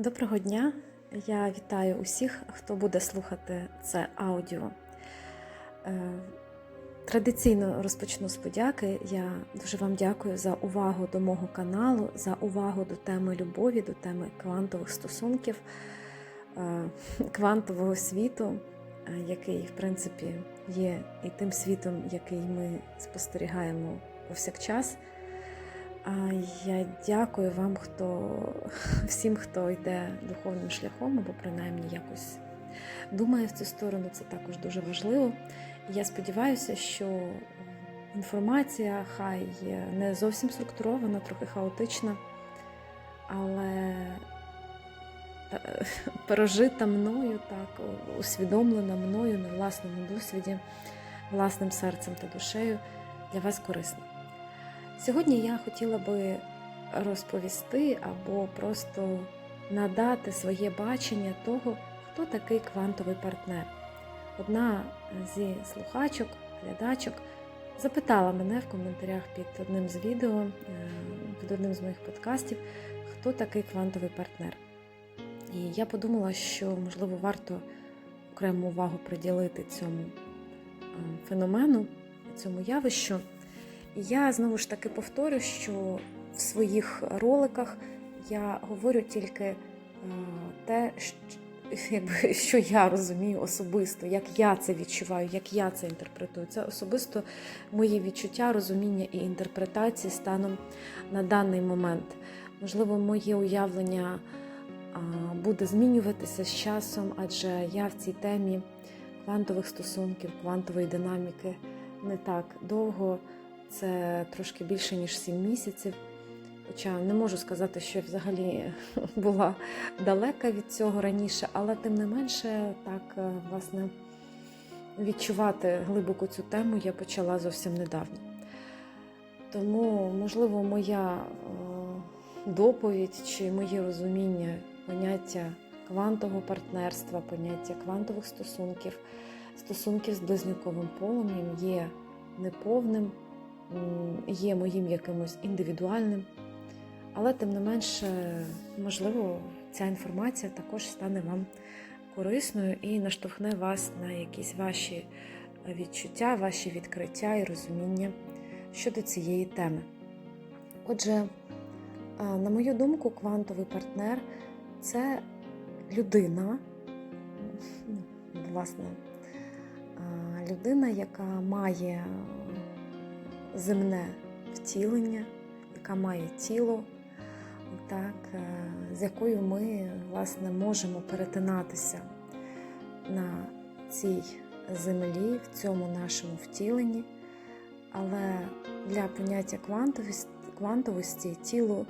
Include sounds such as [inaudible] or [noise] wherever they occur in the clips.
Доброго дня! Я вітаю усіх, хто буде слухати це аудіо. Е, Традиційно розпочну з подяки. Я дуже вам дякую за увагу до мого каналу, за увагу до теми любові, до теми квантових стосунків, е, квантового світу, е, який, в принципі, є і тим світом, який ми спостерігаємо повсякчас. А Я дякую вам, хто [laughs] всім, хто йде духовним шляхом, або принаймні якось думає в цю сторону. Це також дуже важливо. Я сподіваюся, що інформація хай не зовсім структурована, трохи хаотична, але [laughs] пережита мною, так, усвідомлена мною на власному досвіді, власним серцем та душею для вас корисна. Сьогодні я хотіла би розповісти або просто надати своє бачення того, хто такий квантовий партнер. Одна зі слухачок, глядачок запитала мене в коментарях під одним з відео, е, під одним з моїх подкастів, хто такий квантовий партнер. І я подумала, що можливо варто окрему увагу приділити цьому е, феномену, цьому явищу. Я знову ж таки повторю, що в своїх роликах я говорю тільки е, те, [laughs] що, я розумію особисто, як я це відчуваю, як я це інтерпретую. Це особисто мої відчуття, розуміння і інтерпретації станом на даний момент. Можливо, моє уявлення буде змінюватися з часом, адже я в цій темі квантових стосунків, квантової динаміки не так довго це трошки більше ніж 7 місяців. Хоча не можу сказати, що я взагалі [laughs] була далека від цього раніше, але тим не менше, так е, власне відчувати глибоко цю тему я почала зовсім недавно. Тому, можливо, моя е, доповідь чи моє розуміння поняття квантового партнерства, поняття квантових стосунків, стосунків з близнюковим полум'ям є неповним є моїм якимось індивідуальним. Але тим не менше, можливо, ця інформація також стане вам корисною і наштовхне вас на якісь ваші відчуття, ваші відкриття і розуміння щодо цієї теми. Отже, на мою думку, квантовий партнер це людина, ну, власне, людина, яка має земне втілення, яка має тіло, так, е, з якою ми власне, можемо перетинатися на цій землі, в цьому нашому втіленні. Але для поняття квантовості тіло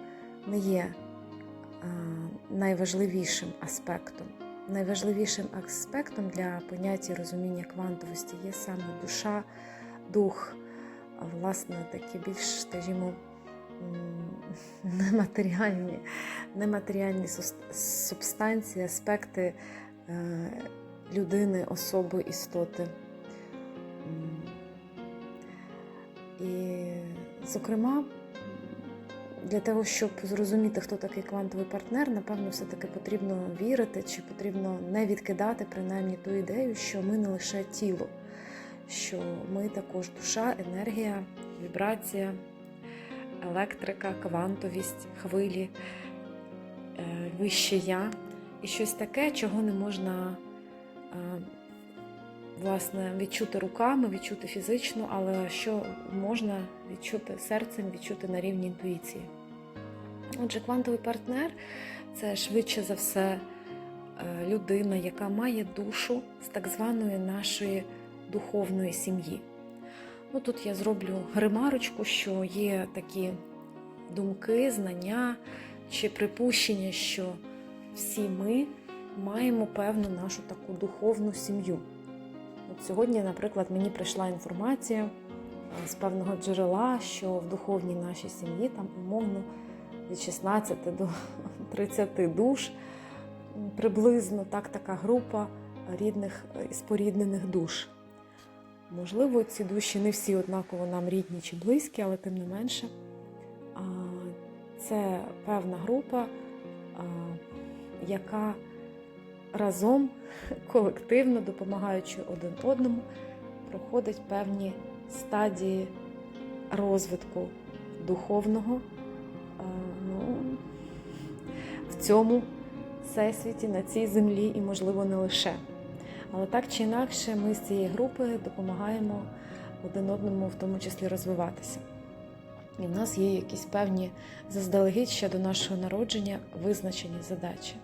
не є е, найважливішим аспектом. Найважливішим аспектом для поняття розуміння квантовості є саме душа, дух, власне, такі більш, скажімо, [laughs] нематеріальні, нематеріальні субстанції, аспекти е, людини, особи, істоти. І, зокрема, для того, щоб зрозуміти, хто такий квантовий партнер, напевно, все-таки потрібно вірити чи потрібно не відкидати принаймні ту ідею, що ми не лише тіло, що ми також душа, енергія, вібрація, електрика, квантовість, хвилі, е, вище я і щось таке, чого не можна е, власне відчути руками, відчути фізично, але що можна відчути серцем, відчути на рівні інтуїції. Отже, квантовий партнер це швидше за все е, людина, яка має душу з так званої нашої духовної сім'ї. Ну, тут я зроблю ремарочку, що є такі думки, знання чи припущення, що всі ми маємо певну нашу таку духовну сім'ю. От сьогодні, наприклад, мені прийшла інформація з певного джерела, що в духовній нашій сім'ї там умовно від 16 до [laughs] 30 душ приблизно так така група рідних е, і споріднених душ. Можливо, ці душі не всі однаково нам рідні чи близькі, але тим не менше. Це певна група, яка разом, колективно, допомагаючи один одному, проходить певні стадії розвитку духовного ну, в цьому всесвіті, на цій землі і, можливо, не лише. Але так чи інакше, ми з цієї групи допомагаємо один одному, в тому числі, розвиватися. І в нас є якісь певні заздалегідь ще до нашого народження визначені задачі.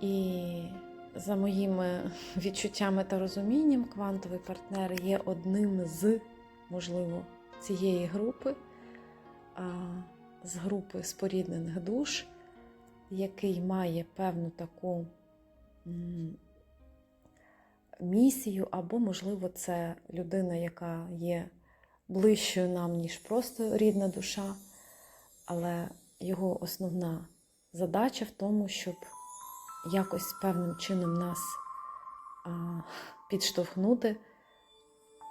І за моїми [laughs] відчуттями та розумінням, квантовий партнер є одним з, можливо, цієї групи, а, з групи споріднених душ, який має певну таку місію, або, можливо, це людина, яка є ближчою нам, ніж просто рідна душа, але його основна задача в тому, щоб якось певним чином нас підштовхнути,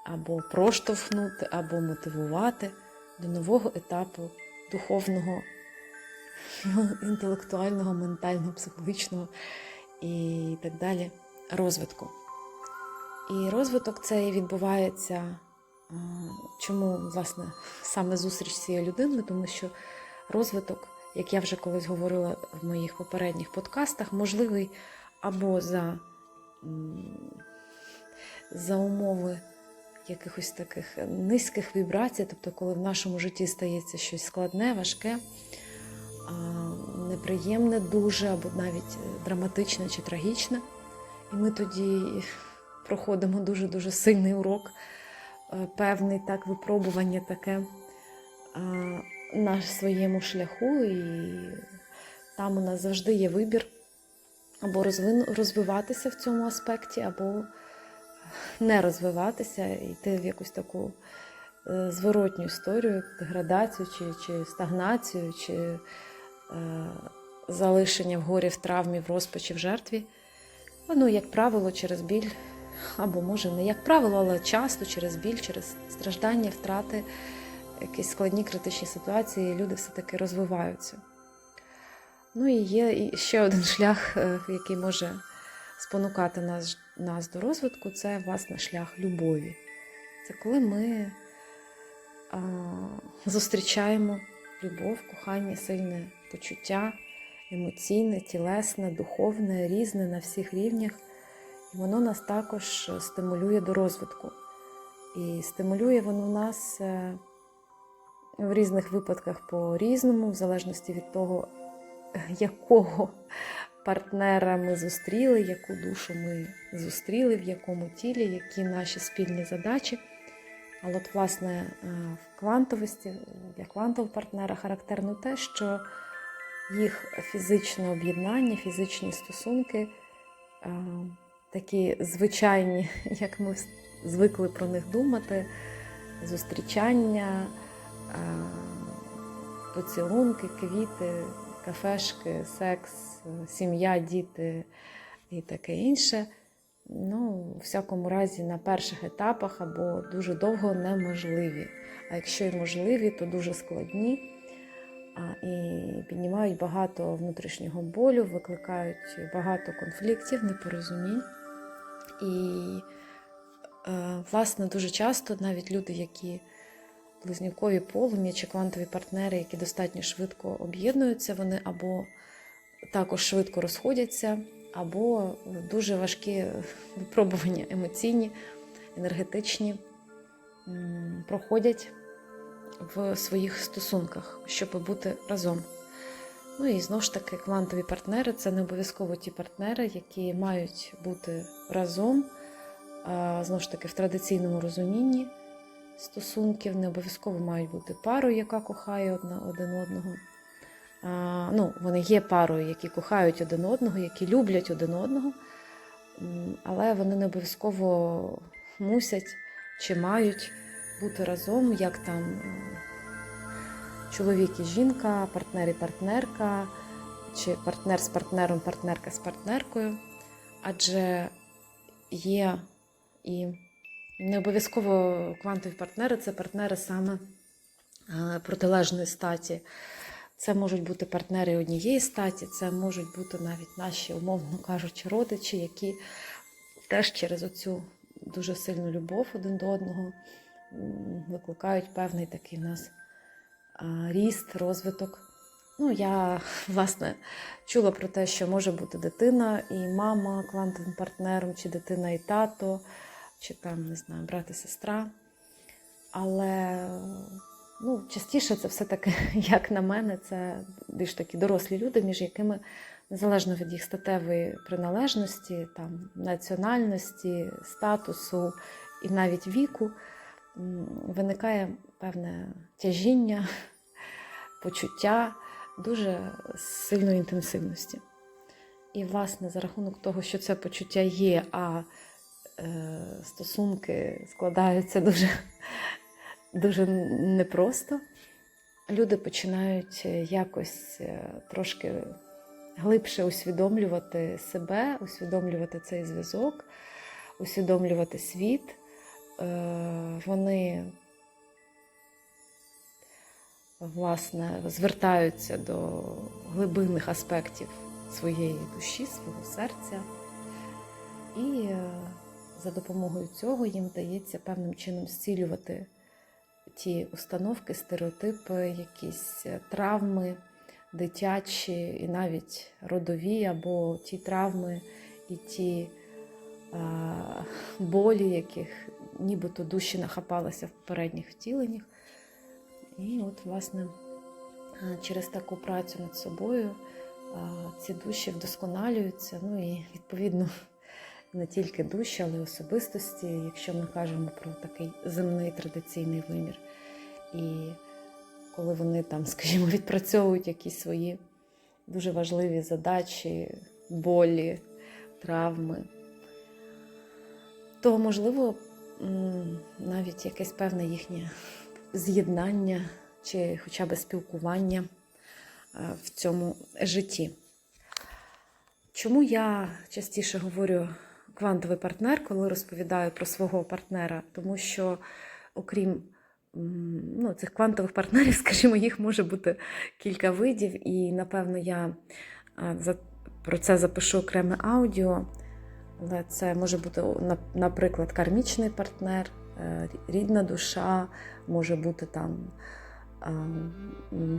або проштовхнути, або мотивувати до нового етапу духовного, [laughs] інтелектуального, ментального, психологічного і так далі розвитку. І розвиток цей відбувається. Чому, власне, саме зустріч з цією людиною? Тому що розвиток як я вже колись говорила в моїх попередніх подкастах, можливий або за, за умови якихось таких низьких вібрацій, тобто, коли в нашому житті стається щось складне, важке, неприємне дуже, або навіть драматичне чи трагічне. І ми тоді проходимо дуже-дуже сильний урок, е, певний так випробування таке. на своєму шляху, і там у нас завжди є вибір або розвиватися в цьому аспекті, або не розвиватися, йти в якусь таку е, зворотню історію, деградацію, чи, чи стагнацію, чи е, залишення в горі, в травмі, в розпачі, в жертві. Ну, як правило, через біль, або може не як правило, але часто через біль, через страждання, втрати якісь складні критичні ситуації, люди все-таки розвиваються. Ну і є ще один [laughs] шлях, е, який може спонукати нас, нас до розвитку, це власне шлях любові. Це коли ми а, зустрічаємо любов, кохання, сильне почуття, емоційне, тілесне, духовне, різне на всіх рівнях. І воно нас також стимулює до розвитку. І стимулює воно нас е, в різних випадках по-різному, в залежності від того, [laughs] якого партнера ми зустріли, яку душу ми зустріли, в якому тілі, які наші спільні задачі. Але, от, власне, е, в квантовості для квантового партнера характерно те, що їх фізичне об'єднання, фізичні стосунки е, такі звичайні, [laughs] як ми звикли про них думати, зустрічання поцілунки, квіти, кафешки, секс, сім'я, діти і таке інше. Ну, у всякому разі, на перших етапах або дуже довго неможливі. А якщо й можливі, то дуже складні і піднімають багато внутрішнього болю, викликають багато конфліктів, непорозумінь. І, е, власне, дуже часто навіть люди, які близнюкові полум'я чи квантові партнери, які достатньо швидко об'єднуються, вони або також швидко розходяться, або дуже важкі випробування емоційні, енергетичні проходять в своїх стосунках, щоб бути разом. Ну і знову ж таки, квантові партнери це не обов'язково ті партнери, які мають бути разом, знову ж таки, в традиційному розумінні стосунків, не обов'язково мають бути парою, яка кохає одна один одного. А, ну, Вони є парою, які кохають один одного, які люблять один одного, але вони не обов'язково мусять чи мають бути разом, як там е, чоловік і жінка, партнер і партнерка, чи партнер з партнером, партнерка з партнеркою. Адже є і не обов'язково квантові партнери це партнери саме е, протилежної статі. Це можуть бути партнери однієї статі, це можуть бути навіть наші, умовно кажучи, родичі, які теж через оцю дуже сильну любов один до одного викликають певний такий в нас ріст, розвиток. Ну, я [laughs] власне чула про те, що може бути дитина і мама квантовим партнером, чи дитина і тато, чи там, не знаю, брат і сестра. Але ну, частіше це все-таки, [laughs] як на мене, це більш такі дорослі люди, між якими, незалежно від їх статевої приналежності, там, національності, статусу і навіть віку, виникає певне тяжіння, [laughs] почуття дуже сильної інтенсивності. І, власне, за рахунок того, що це почуття є, а е, стосунки складаються дуже, [laughs] дуже непросто, люди починають якось е, трошки глибше усвідомлювати себе, усвідомлювати цей зв'язок, усвідомлювати світ. Е, Вони власне, звертаються до глибинних аспектів своєї душі, свого серця. І е, за допомогою цього їм вдається певним чином зцілювати ті установки, стереотипи, якісь е, травми дитячі і навіть родові, або ті травми і ті е, болі, яких нібито душі нахапалися в попередніх втіленнях. І от, власне, через таку працю над собою ці душі вдосконалюються. Ну і відповідно [laughs] не тільки душі, але й особистості, якщо ми кажемо про такий земний традиційний вимір. І коли вони там, [laughs] скажімо, відпрацьовують якісь свої дуже важливі задачі, болі, травми, то можливо навіть якесь певне їхнє з'єднання чи хоча б спілкування е, в цьому житті. Чому я частіше говорю квантовий партнер, коли розповідаю про свого партнера? Тому що, окрім ну, цих квантових партнерів, [laughs] скажімо, їх може бути кілька видів, і напевно я е, про це запишу окреме аудіо. Але це може бути, на- наприклад, кармічний партнер, е, рідна душа, може бути там,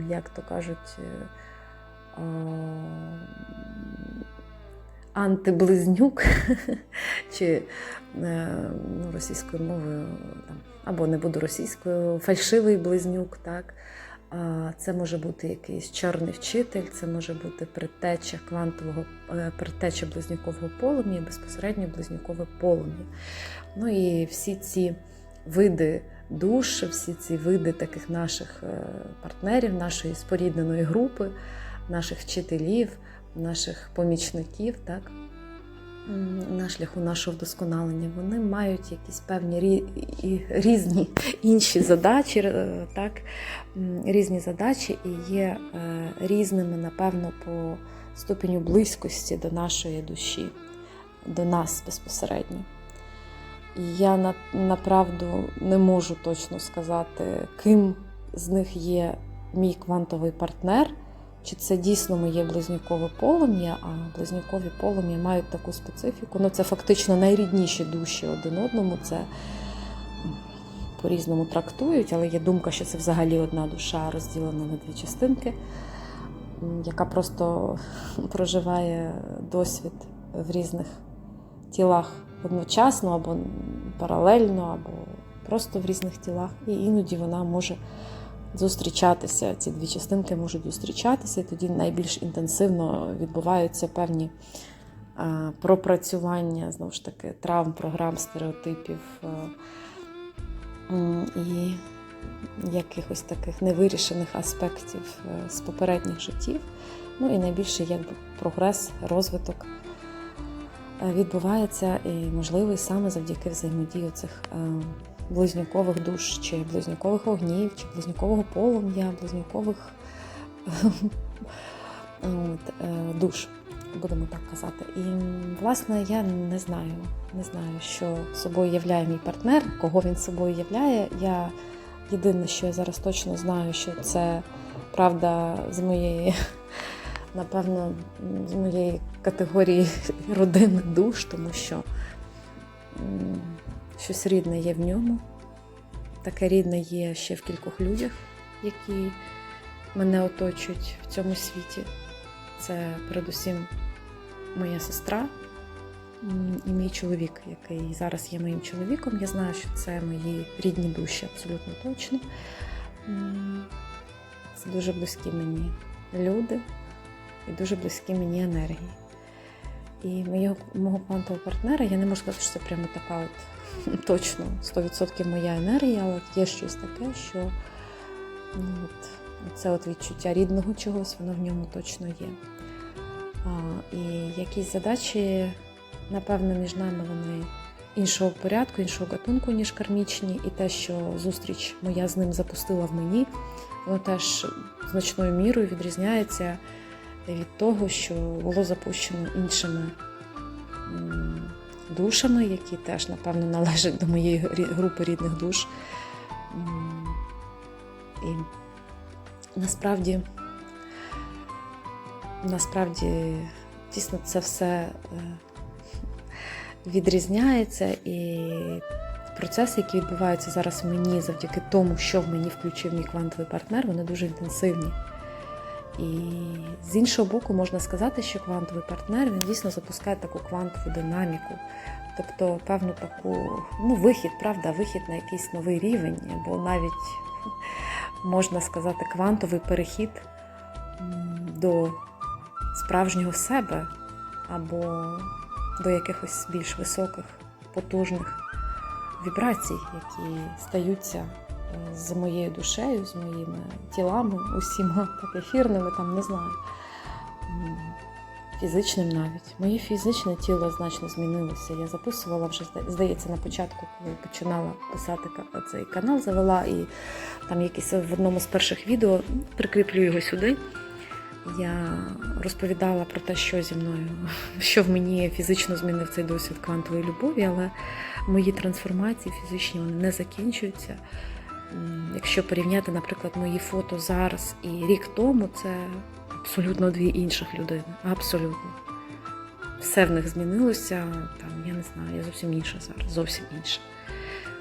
як то кажуть, е, антиблизнюк, [laughs] чи е, ну, російською мовою, або не буду російською, фальшивий близнюк. так. Це може бути якийсь чорний вчитель, це може бути предтеча квантового е, предтеча близнюкового полум'я, безпосередньо близнюкове полум'я. Ну і всі ці види душ, всі ці види таких наших е, партнерів, нашої спорідненої групи, наших вчителів, наших помічників, так, на шляху нашого вдосконалення, вони мають якісь певні різні інші задачі, е, так, різні задачі і є е, різними, напевно, по ступеню близькості до нашої душі, до нас безпосередньо. Я на, направду не можу точно сказати, ким з них є мій квантовий партнер, чи це дійсно моє близнюкове полум'я, а близнюкові полум'я мають таку специфіку. Ну, це фактично найрідніші душі один одному. Це по-різному трактують, але є думка, що це взагалі одна душа розділена на дві частинки, яка просто проживає досвід в різних тілах одночасно або паралельно, або просто в різних тілах. І іноді вона може зустрічатися. Ці дві частинки можуть зустрічатися, і тоді найбільш інтенсивно відбуваються певні пропрацювання знову ж таки травм, програм, стереотипів і якихось таких невирішених аспектів е, з попередніх життів. Ну і найбільше якби прогрес, розвиток е, відбувається і можливий саме завдяки взаємодії цих е, близнюкових душ, чи близнюкових вогнів, чи близнюкового полум'я, близнюкових [laughs] е, душ, будемо так казати. І власне я не знаю, не знаю, що собою являє мій партнер, кого він собою являє. Я єдине, що я зараз точно знаю, що це правда, з моєї, [laughs] напевно, з моєї категорії [laughs] родини душ, тому що щось рідне є в ньому. Таке рідне є ще в кількох людях, які мене оточують в цьому світі. Це передусім моя сестра і мій чоловік, який зараз є моїм чоловіком. Я знаю, що це мої рідні душі, абсолютно точно. Це дуже близькі мені люди і дуже близькі мені енергії. І моєго, мого квантового партнера я не можу сказати, що це прямо така от [laughs] точно 100% моя енергія, але є щось таке, що ну, от, це от відчуття рідного чогось, воно в ньому точно є. А, і якісь задачі, напевно, між нами вони іншого порядку, іншого гатунку, ніж кармічні, і те, що зустріч моя з ним запустила в мені, воно теж значною мірою відрізняється від того, що було запущено іншими душами, які теж, напевно, належать до моєї групи рідних душ. І насправді, насправді, дійсно, це все е, відрізняється і процеси, які відбуваються зараз в мені завдяки тому, що в мені включив мій квантовий партнер, вони дуже інтенсивні. І з іншого боку, можна сказати, що квантовий партнер він дійсно запускає таку квантову динаміку, тобто певну таку ну, вихід, правда, вихід на якийсь новий рівень, або навіть [laughs] можна сказати, квантовий перехід до справжнього себе, або до якихось більш високих, потужних вібрацій, які стаються з моєю душею, з моїми тілами, усіма так ефірними, там не знаю. Фізичним навіть. Моє фізичне тіло значно змінилося. Я записувала вже, здається, на початку, коли починала писати цей канал, завела і там якийсь в одному з перших відео, прикріплю його сюди. Я розповідала про те, що зі мною, [laughs] що в мені фізично змінив цей досвід квантової любові, але мої трансформації фізичні вони не закінчуються. Якщо порівняти, наприклад, мої фото зараз і рік тому, це абсолютно дві інших людини. Абсолютно. Все в них змінилося. Там, я не знаю, я зовсім інша зараз, зовсім інша.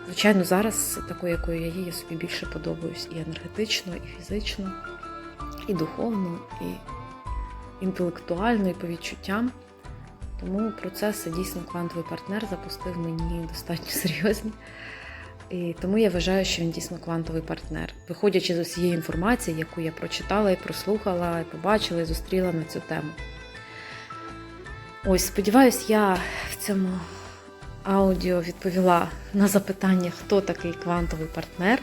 Звичайно, зараз такою, якою я є, я собі більше подобаюсь і енергетично, і фізично, і духовно, і інтелектуально, і по відчуттям. Тому процеси дійсно квантовий партнер запустив мені достатньо [laughs] серйозні. І тому я вважаю, що він дійсно квантовий партнер, виходячи з усієї інформації, яку я прочитала і прослухала, і побачила, і зустріла на цю тему. Ось, сподіваюсь, я в цьому аудіо відповіла на запитання, хто такий квантовий партнер,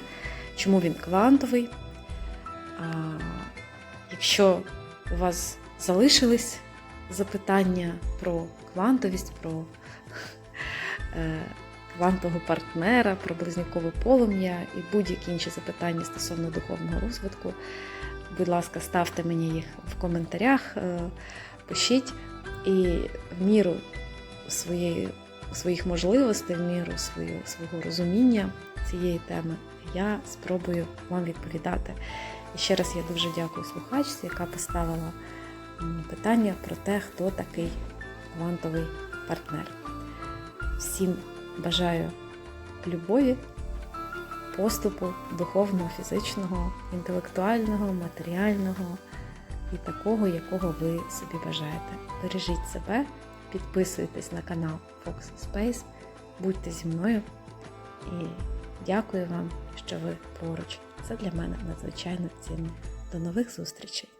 чому він квантовий. А, якщо у вас залишились запитання про квантовість, про е, квантового партнера, про близнюкове полум'я і будь-які інші запитання стосовно духовного розвитку, будь ласка, ставте мені їх в коментарях, е, пишіть і в міру своєї, своїх можливостей, в міру свою, свого розуміння цієї теми я спробую вам відповідати. І ще раз я дуже дякую слухачці, яка поставила питання про те, хто такий квантовий партнер. Всім бажаю любові, поступу духовного, фізичного, інтелектуального, матеріального і такого, якого ви собі бажаєте. Бережіть себе, підписуйтесь на канал Fox Space, будьте зі мною і дякую вам, що ви поруч. Це для мене надзвичайно цінно. До нових зустрічей!